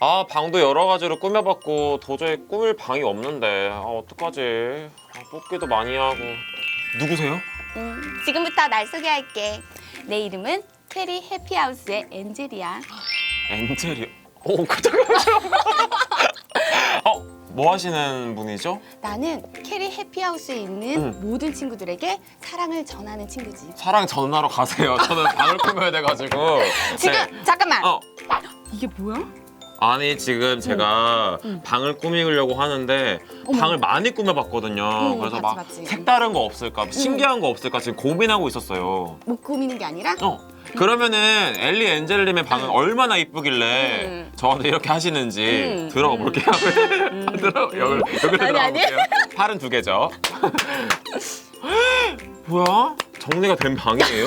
아 방도 여러 가지로 꾸며봤고 도저히 꾸밀 방이 없는데 아 어떡하지 아, 뽑기도 많이 하고 누구세요? 음, 지금부터 날 소개할게. 내 이름은 캐리 해피하우스의 엔젤이야. 엔젤이 오 잠깐만요 어 뭐 하시는 분이죠? 나는 캐리 해피하우스에 있는 음. 모든 친구들에게 사랑을 전하는 친구지. 사랑 전화로 가세요 저는 방을 꾸며야 돼가지고 지금 네. 잠깐만. 어 이게 뭐야? 아니 지금 제가 응. 방을 꾸미려고 하는데. 방을 많이 꾸며봤거든요 어, 그래서 봤지, 막 봤지. 색다른 거 없을까 신기한 거 없을까 지금 고민하고 있었어요 못 꾸미는 게 아니라 어 그러면은 엘리 엔젤님의 방은 응. 얼마나 이쁘길래 응. 저한테 이렇게 하시는지 응. 들어가 응. 볼게요. 들어 여기 여기 아니, 들어가 아니. 볼게요. 팔은 두 개죠. 뭐야? 정리가 된 방이에요?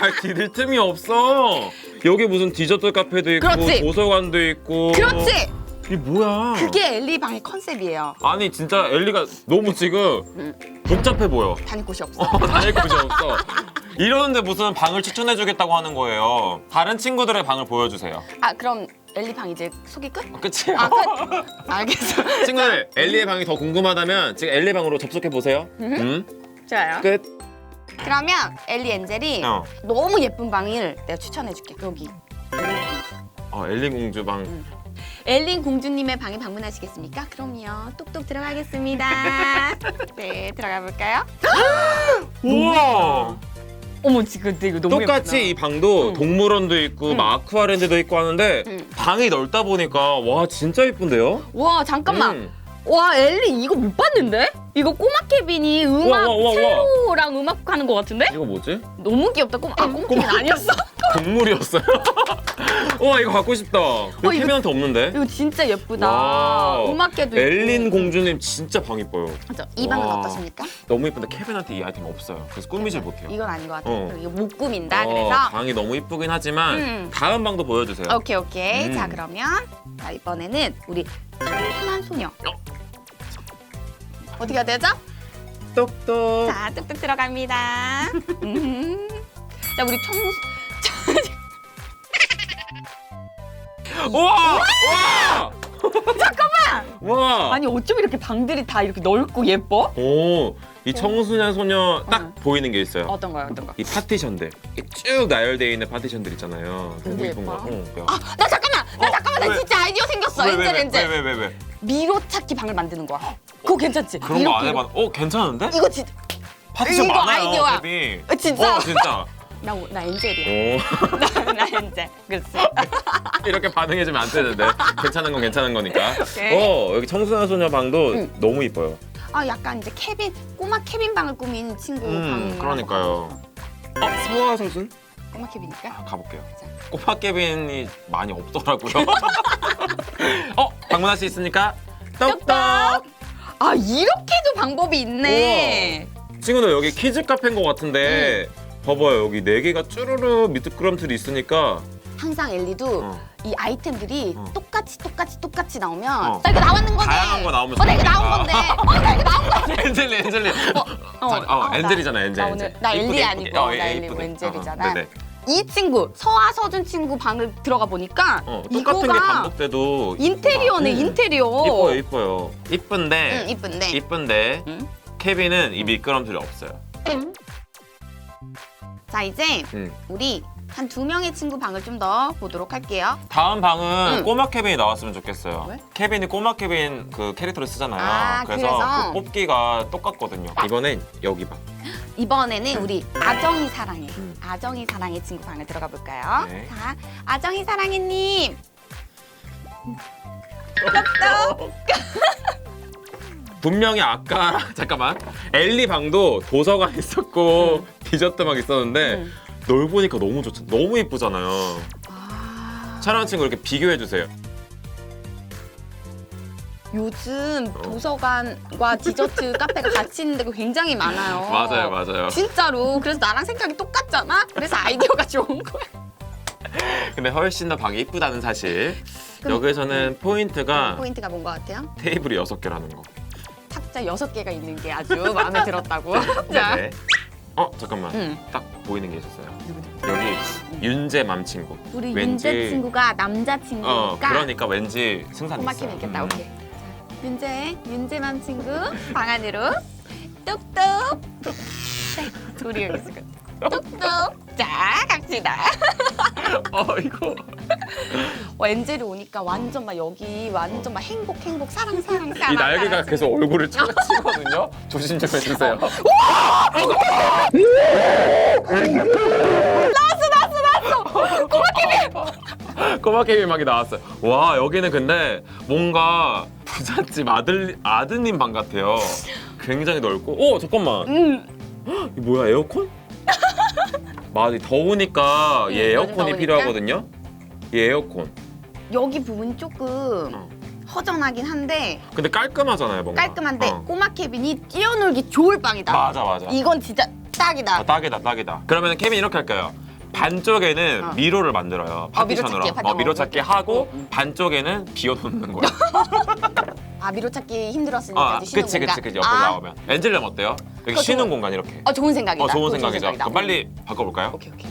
발 디딜 틈이 없어. 여기 무슨 디저트 카페도 있고 그렇지. 도서관도 있고. 그렇지. 이게 뭐야? 그게 엘리 방의 컨셉이에요. 아니 진짜 엘리가 너무 지금 응. 복잡해 보여. 다닐 곳이 없어. 어, 다닐 곳이 없어. 이러는데 무슨 방을 추천해주겠다고 하는 거예요. 다른 친구들의 방을 보여주세요. 아 그럼 엘리 방 이제 소개 끝? 어, 끝이에요. 아 끝. 알겠어. 친구들, 엘리의 방이 더 궁금하다면 지금 엘리 방으로 접속해 보세요. 음, 좋아요. 끝. 그러면 엘리 엔젤이 어. 너무 예쁜 방을 내가 추천해줄게. 여기. 어, 엘리 공주 방. 엘린 공주님의 방에 방문하시겠습니까? 그럼요. 똑똑 들어가겠습니다. 네, 들어가 볼까요? 우와. 어머, 지금 근데 이거 너무 똑같이 이 방도 응. 동물원도 있고 응. 막 아쿠아랜드도 있고 하는데 응. 방이 넓다 보니까 와 진짜 예쁜데요? 와, 잠깐만. 음. 와, 엘리 이거 못 봤는데? 이거 꼬마 케빈이 음악 와, 와, 와, 와. 첼로랑 음악 하는 것 같은데? 이거 뭐지? 너무 귀엽다. 꼬마, 아, 꼬마 케빈 아니었어? 동물이었어요. 와 이거 갖고 싶다. 이거 이거- 케빈한테 없는데? 이거 진짜 예쁘다. 와우. 음악계도 있고. 엘린 공주님 진짜 방 이뻐요. 맞아. 이 방은 와. 어떠십니까? 너무 이쁜데 케빈한테 이 아이템 없어요. 그래서 꾸미질 못해요. 이건 아닌 것 같아요. 어. 이거 못 꾸민다. 어, 그래서 방이 너무 이쁘긴 하지만 음. 다음 방도 보여주세요. 오케이 오케이. 음. 자 그러면 자 이번에는 우리 순한 소녀. 어 떻게 해야 되죠? 똑똑. 자 뚝뚝 들어갑니다. 음. 자 우리 청 우와! 와! 잠깐만. 와! 아니 어쩜 이렇게 방들이 다 이렇게 넓고 예뻐? 오, 이 청소년 소녀 딱 어. 보이는 게 있어요. 어떤 거요? 어떤 거? 이 파티션들, 이쭉 나열되어 있는 파티션들 있잖아요. 너무 되게 예쁜 거. 예뻐. 어, 야. 아 나 잠깐만. 나 어, 잠깐만. 나 왜? 진짜 아이디어 생겼어. 왜, 엔젤 왜, 왜, 엔젤. 왜, 왜, 왜, 왜? 미로 찾기 방을 만드는 거야. 그거 괜찮지? 그런 거안 이렇게, 해봤. 어, 괜찮은데? 이거 진짜 파티션 이거 많아요, 아이디어야. 케빈. 어, 진짜? 어, 진짜. 나, 나 엔젤이야. 오, 나, 나 엔젤. 그렇지. 이렇게 반응해주면 안 되는데. 괜찮은 건 괜찮은 거니까. 오케이. 어, 여기 청소년 소녀 방도 응. 너무 이뻐요. 아 약간 이제 케빈 꼬마 케빈 방을 꾸민 친구 방. 음, 그러니까요. 어, 서아 선수? 꼬마 케빈이니까. 아, 가볼게요. 자. 꼬마 케빈이 많이 없더라고요. 어, 방문할 수 있으니까 똑똑. 아 이렇게도 방법이 있네. 친구들 여기 키즈 카페인 것 같은데 봐봐요 여기 네 개가 쭈루루 미끄럼틀이 있으니까 항상 엘리도 어. 이 아이템들이 어. 똑같이 똑같이 똑같이 나오면 어. 나 이거 나왔는 건데. 다양한 거 나오면 어, 나 이거 좋겠다. 나온 건데. 어, 나 이거 나온 건데. 엔젤리 엔젤리 어, 어, 자, 어, 어, 나- 엔젤이잖아 엔젤 나 오늘 엔젤. 나 엘리 이쁘게, 아니고 이쁘게. 어, 나 예, 엘리고 이쁘게. 엔젤이잖아. 어, 네네. 이 친구 서아 서준 친구 방을 들어가 보니까 어, 똑같은 게 이거가 반복돼도 인테리어네 음. 인테리어. 이뻐요 이뻐요 이쁜데 응 이쁜데. 이쁜데 응? 케빈은 이 미끄럼틀이 없어요 자 이제 음. 우리 한 두 명의 친구 방을 좀 더 보도록 할게요. 다음 방은 응. 꼬마 케빈이 나왔으면 좋겠어요. 왜? 케빈이 꼬마 케빈 그 캐릭터를 쓰잖아요. 아, 그래서, 그래서? 그 뽑기가 똑같거든요. 이번엔 여기 방. 이번에는 우리 아정이 사랑해. 음. 아정이 사랑해 친구 방을 들어가 볼까요? 네. 자, 아정이 사랑해님. 분명히 아까 잠깐만 엘리 방도 도서관 있었고 디저트 방 있었는데 음. 넓으니까 너무 좋죠. 너무 이쁘잖아요. 아, 촬영 친구 이렇게 비교해 주세요. 요즘 어. 도서관과 디저트 카페가 같이 있는 데가 굉장히 많아요. 맞아요, 맞아요. 진짜로. 그래서 나랑 생각이 똑같잖아. 그래서 아이디어가 좋은 거야. 근데 훨씬 더 방이 이쁘다는 사실. 그럼- 여기서는 포인트가 포인트가 뭔 것 같아요? 테이블이 여섯 개라는 거. 탁자 여섯 개가 있는 게 아주 마음에 들었다고. 자, 네. 어 잠깐만 응. 딱 보이는 게 있었어요 여기 윤재 맘 친구 우리 왠지- 윤재 친구가 남자 친구니까 어 그러니까 왠지 승산 있어 캠 있겠다. 음. 오케이. 자, 윤재, 윤재맘 친구 방 안으로 뚝뚝. 네, 우리 여기 있을 거. 뚝뚝. 자, 갑시다. 어 이거 어, 엔젤이 오니까 완전 막 여기 완전 막 행복 행복 사랑 사랑 사랑. 이 날개가 사랑. 계속 얼굴을 쳐- 치거든요 조심 좀 해주세요 꼬마 케이막이 나왔어요. 와 여기는 근데 뭔가 부잣집 아들 아드님 방 같아요. 굉장히 넓고. 오 잠깐만. 음. 이 뭐야 에어컨? 많이 더우니까 응, 얘 요즘 에어컨이 더우니까. 필요하거든요. 얘 에어컨. 여기 부분이 조금 어. 허전하긴 한데 근데 깔끔하잖아요 뭔가. 깔끔한데 어. 꼬마 케빈이 뛰어놀기 좋을 방이다. 맞아 맞아. 이건 진짜 딱이다. 아, 딱이다 딱이다. 그러면 케빈 이렇게 할까요? 반쪽에는 어. 미로를 만들어요. 어, 미로 파티션으로. 찾기, 파티- 어, 미로 찾기 어, 하고 응, 응. 반쪽에는 비워놓는 거야. 아 미로 찾기 힘들었으니까 아, 이제 쉬는 그치 공간. 그치 그치 옆에 아, 나오면. 엔젤렘 어때요? 여기 그거 쉬는 좋아. 공간 이렇게. 어 좋은 생각이다. 어 좋은 그거 생각이죠. 생각이다. 그럼 빨리 바꿔볼까요? 오케이 오케이.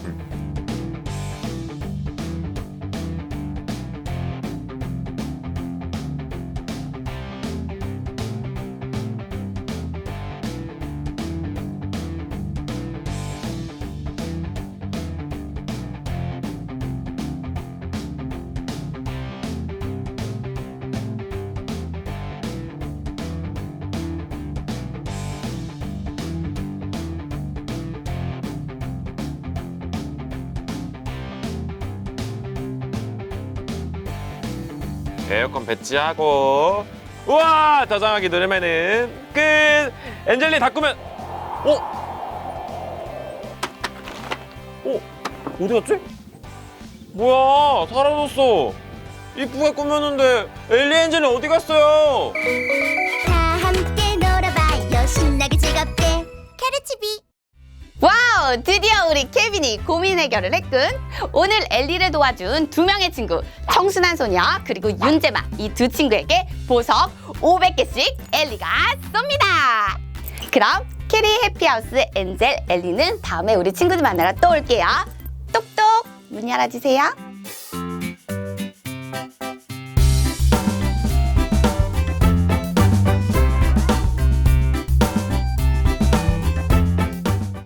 에어컨 배치하고 우와 저장하기 누르면은 끝. 엔젤리 닫으면 어? 어? 어디 갔지? 뭐야 사라졌어. 이쁘게 꾸몄는데 엘리 엔젤리 어디 갔어요? 드디어 우리 케빈이 고민 해결을 했군. 오늘 엘리를 도와준 두 명의 친구 청순한 소녀 그리고 윤재마 이 두 친구에게 보석 500개씩 엘리가 쏩니다. 그럼 캐리 해피하우스 엔젤 엘리는 다음에 우리 친구들 만나러 또 올게요. 똑똑 문 열어주세요.